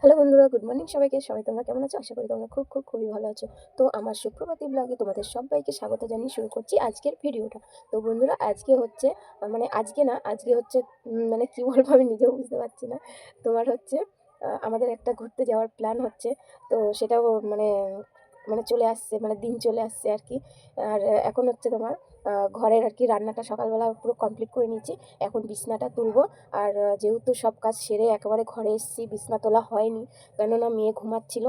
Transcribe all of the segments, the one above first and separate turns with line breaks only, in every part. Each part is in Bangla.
হ্যালো বন্ধুরা, গুড মর্নিং সবাইকে। সবাই তোমরা কেমন আছো? আশা করি তোমরা খুব খুব, খুবই ভালো আছো। তো আমার সুপ্রভাতী ব্লগে তোমাদের সবাইকে স্বাগত জানিয়ে শুরু করছি আজকের ভিডিওটা। তো বন্ধুরা, আজকে হচ্ছে মানে আজকে না, আজকে হচ্ছে মানে কী বলব আমি নিজেও বুঝতে পারছি না। তোমার হচ্ছে আমাদের একটা ঘুরতে যাওয়ার প্ল্যান হচ্ছে। তো সেটাও মানে মানে চলে আসছে মানে দিন চলে আসছে আর কি। আর এখন হচ্ছে তোমার ঘরের আর কি রান্নাটা সকালবেলা পুরো কমপ্লিট করে নিয়েছি। এখন বিছনাটা তুলবো। আর যেহেতু সব কাজ সেরে একেবারে ঘরে এসেছি, বিছনা তোলা হয়নি। কেননা মেয়ে ঘুমাচ্ছিল,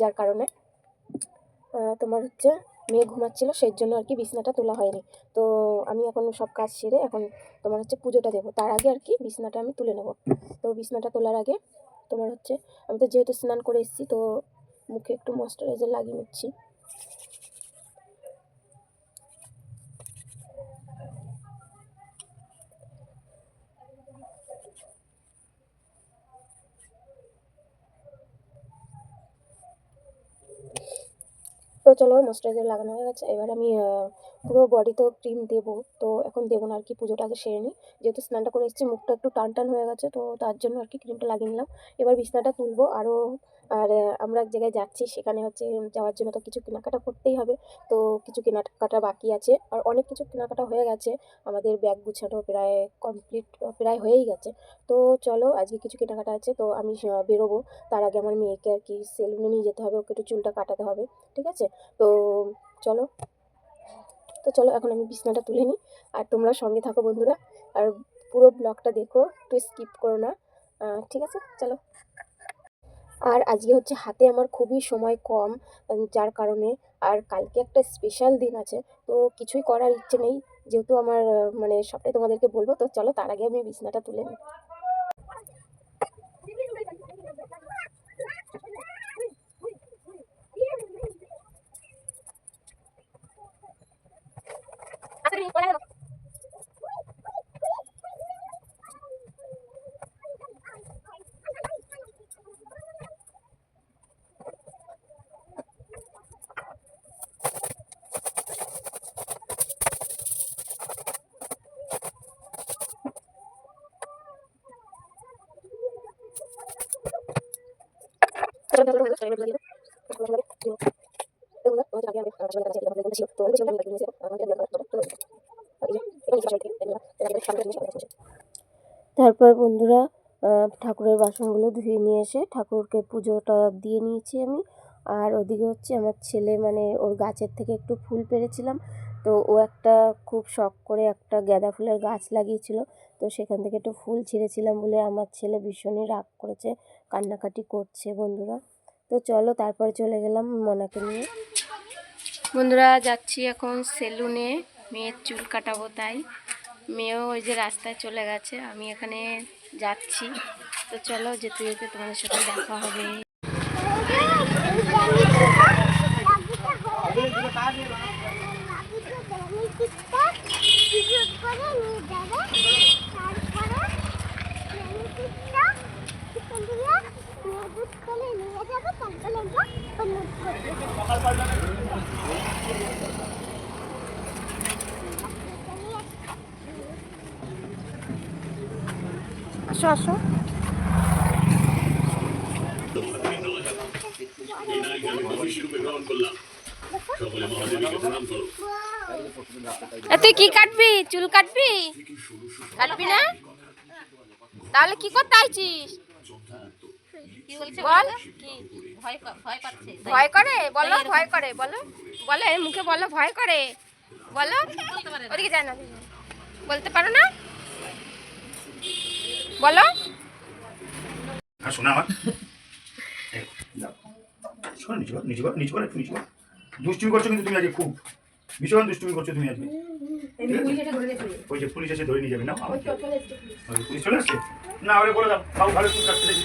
যার কারণে তোমার হচ্ছে মেয়ে ঘুমাচ্ছিল সেই জন্য আর কি বিছনাটা তোলা হয়নি। তো আমি এখন সব কাজ সেরে এখন তোমার হচ্ছে পুজোটা দেবো। তার আগে আর কি বিছনাটা আমি তুলে নেব। তো বিছনাটা তোলার আগে তোমার হচ্ছে, আমি তো যেহেতু স্নান করে এসেছি, তো মুখে একটু ময়শ্চারাইজার লাগিয়ে নিচ্ছি। তো চলো ময়শ্চারাইজার লাগানো হয়ে গেছে। এবার আমি পুরো বডিতেও ক্রিম দেবো। তো এখন দেবো না আর কি, পুজোটা আগে সেরে নিই। যেহেতু স্নানটা করে এসেছি, মুখটা একটু টান টান হয়ে গেছে, তো তার জন্য আর কি ক্রিমটা লাগিয়ে নিলাম। এবার বিছনাটা তুলবো। আরও আর আমরা এক জায়গায় যাচ্ছি, সেখানে হচ্ছে যাওয়ার জন্য তো কিছু কেনাকাটা করতেই হবে। তো কিছু কেনাকাটা বাকি আছে। আর অনেক কিছু কেনাকাটা হয়ে গেছে। আমাদের ব্যাগ গুছানো প্রায় কমপ্লিট প্রায় হয়েই গেছে। তো চলো, আজকে কিছু কেনাকাটা আছে, তো আমি বেরোবো। তার আগে আমার মেয়েকে আর কি সেলুনে নিয়ে যেতে হবে। ওকে একটু চুলটা কাটাতে হবে। ঠিক আছে? তো চলো। তো চলো এখন আমি বিছনাটা তুলে নিই। আর তোমরা সঙ্গে থাকো বন্ধুরা। আর পুরো ব্লগটা দেখো, একটু স্কিপ করো না। ঠিক আছে? চলো। আর আজকে হচ্ছে হাতে আমার খুবই সময় কম যার কারণে আর কালকে একটা স্পেশাল দিন আছে। তো কিছুই করার ইচ্ছে নেই। যেহেতু আমার মানে সবটাই তোমাদেরকে বলব, তো চলো তার আগে আমি বিছনাটা তুলে নিই। তারপর বন্ধুরা ঠাকুরের বাসনগুলো ধুয়ে নিয়ে এসে ঠাকুরকে পুজোটা দিয়ে নিয়েছি আমি। আর ওদিকে হচ্ছে আমার ছেলে মানে ওর গাছের থেকে একটু ফুল পেরেছিলাম। তো ও একটা খুব শখ করে একটা গাঁদা ফুলের গাছ লাগিয়েছিল। তো সেখান থেকে একটু ফুল ছিঁড়েছিলাম বলে আমার ছেলে ভীষণই রাগ করেছে, কান্নাকাটি করছে বন্ধুরা। তো চলো তারপরে চলে গেলাম মনাকে নিয়ে। বন্ধুরা যাচ্ছি এখন সেলুনে মেয়ের চুল কাটাবো তাই। মেয়েও ওই যে রাস্তায় চলে গেছে আমি এখানে যাচ্ছি। তো চলো যেতে যেতে তোমাদের সাথে দেখা হবে। আসো আসো। তুই কি কাটবি? চুল কাটবি? কাটবি না? তাহলে কি করতে আইছিস বল। কি? ভয় করে? বলো ভয় করে বলো। বলো এর মুখে বলো ভয় করে। বলো। ওদিকে যায় না। বলতে পারো না? বলো।
শোনা আমার। দুষ্টুমি করছ কিন্তু তুমি আজকে খুব। ভীষণ দুষ্টুমি করছ তুমি আজকে। ওই যে পুলিশ এসে ধরে নিয়ে যাবে না? পুলিশ। চলে আসছে না ওরে বলে দাও ভালো চুল কাটতে দেখি।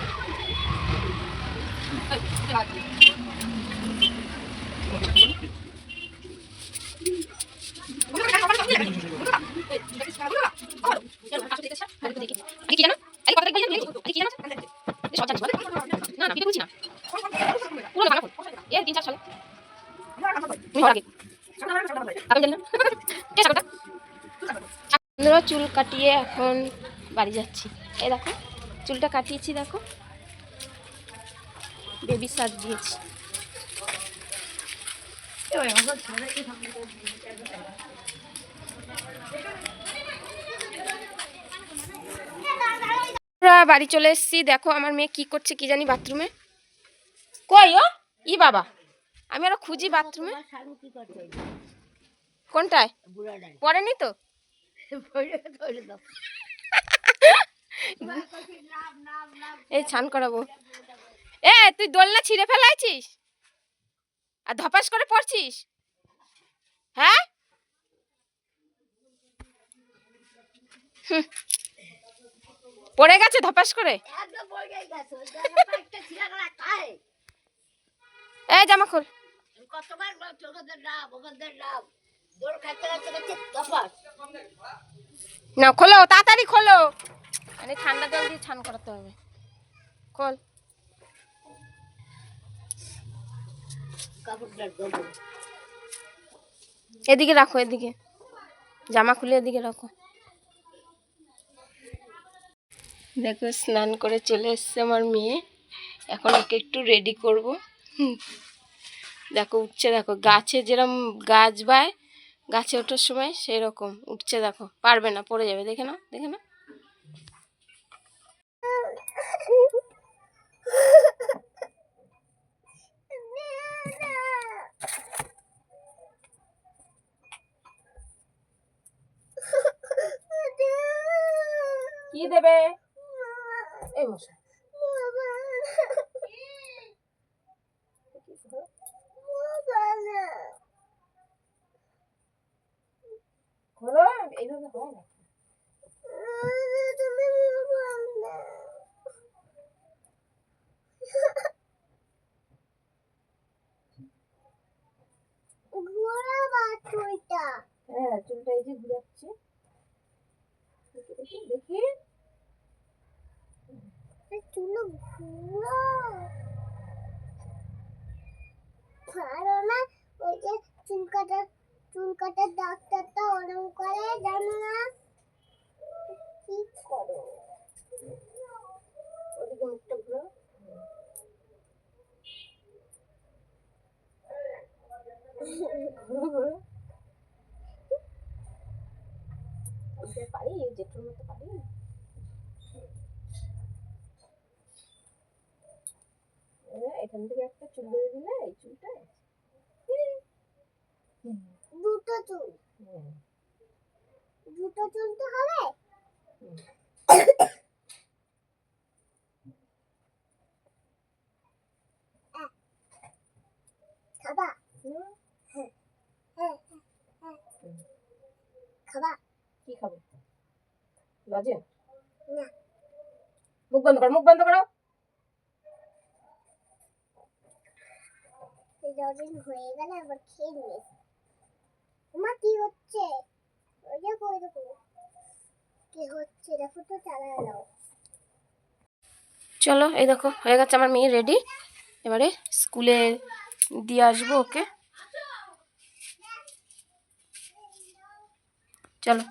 চুল কাটিয়ে এখন বাড়ি যাচ্ছি। এই দেখো চুলটা কাটিয়েছি দেখো। বেবি সাজ দিয়েছি। বাড়ি চলে এসেছি। দেখো আমার মেয়ে কি করছে কি জানি বাথরুমে। কই ও? ই বাবা। আমি আরও খুঁজি বাথরুমে। কোনটায়? পড়েনি তো? এই ছান করাবো। এ, তুই দোলনা ছিঁড়ে ফেলাইছিস? আর ধপাস করে পড়ছিস? হ্যাঁ? পড়ে গেছে ধপাস করে? এই জামা খোল। না, খোলো, তাড়াতাড়ি খোলো। মানে ঠান্ডা জল দিয়ে ছান করাতে হবে। খোল
কাপড়টা দেবো
এদিকে রাখো এদিকে। জামা খুলে এদিকে রাখো। দেখো স্নান করে চলে এসছে আমার মেয়ে। এখন ওকে একটু রেডি করব। দেখো উঠছে দেখো গাছে যেরকম গাছ বায় গাছে ওঠার সময় সেই রকম উঠছে দেখো পারবে না পড়ে যাবে। দেখে না দেখে না কি দেবে? এই মশা খোলো এইভাবে না। হ্যাঁ চুলটা এই যে ঘুরাচ্ছে। দেখি দেখি দেখি
চুলো ঘুরো পারো না ওই যে চুল কাটা চুল কাটার ডাক্তারটা ওরম করে জানো না? কি করো?
ওদিকে মুখটা ঘুরো ঘুরো ঘুরো পারি জেঠুর মতো পারি? এ, এখান থেকে একটা চুল বেঁধে দিলে এই চুলটায়?
দুটো চুল। দুটো চুল তো হবে। খাবা।
হুম,
হ্যাঁ। হ্যাঁ। খাবা।
কি খাবে? বাজে
না।
মুখ বন্ধ করো মুখ বন্ধ করো।
যদিন হয়ে গেলে আবার খেয়ে নিয়ে তোমার কি হচ্ছে? ওই দেখো। কি হচ্ছে? দেখো তো চালা দাও।
চলো, এই দেখো, হয়ে গেছে আমার মেয়ে রেডি এবারে স্কুলে দিয়ে আসব ওকে। চলো,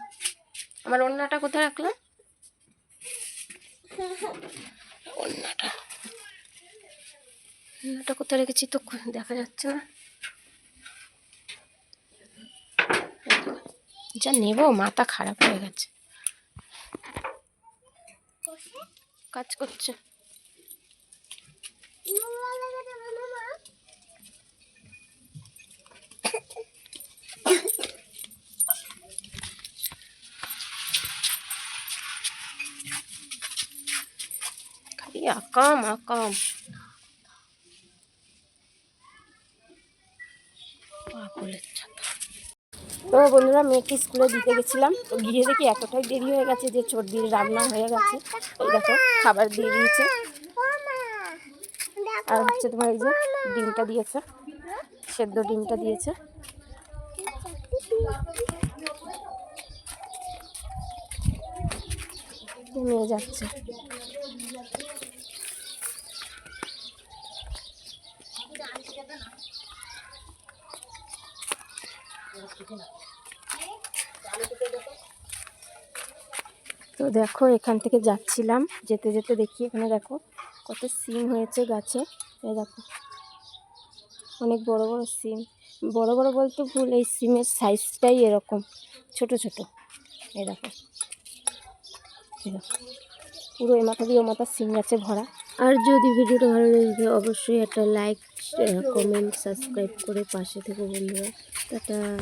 আমার অন্যটা কোথায় রাখলাম? অন্যটা অন্যটা কোথায় রেখেছি তো দেখা যাচ্ছে না এই দেখো। যা নেব, মাথা খারাপ হয়ে গেছে। কাজ করছে।
নোংরা লেগে যাবে না মা
খালি আকাম আকাম। তো বন্ধুরা মেয়েকে স্কুলে দিতে গেছিলাম। তো গিয়ে দেখি এতটাই দেরি হয়ে গেছে যে চর্দির রান্না হয়ে গেছে। এই দেখো, খাবার দিয়ে দিয়েছে। আর হচ্ছে তোমার এই যে ডিমটা দিয়েছে। সেদ্ধ ডিমটা দিয়েছে। নিয়ে যাচ্ছে। তো দেখো, এখান থেকে যাচ্ছিলাম। যেতে যেতে দেখি এখানে দেখো, কত সিম হয়েছে গাছে। এই দেখো, অনেক বড় বড় সিম। বড় বড় বলতে ভুল, এই সিমের সাইজটাই এরকম, ছোট ছোট। এই দেখো পুরো এ মাথা দিয়ে ও মাথা সিম গাছে ভরা। আর যদি ভিডিওটা ভালো লাগে অবশ্যই একটা লাইক কমেন্ট সাবস্ক্রাইব করে পাশে থেকে বন্ধুরা। 这个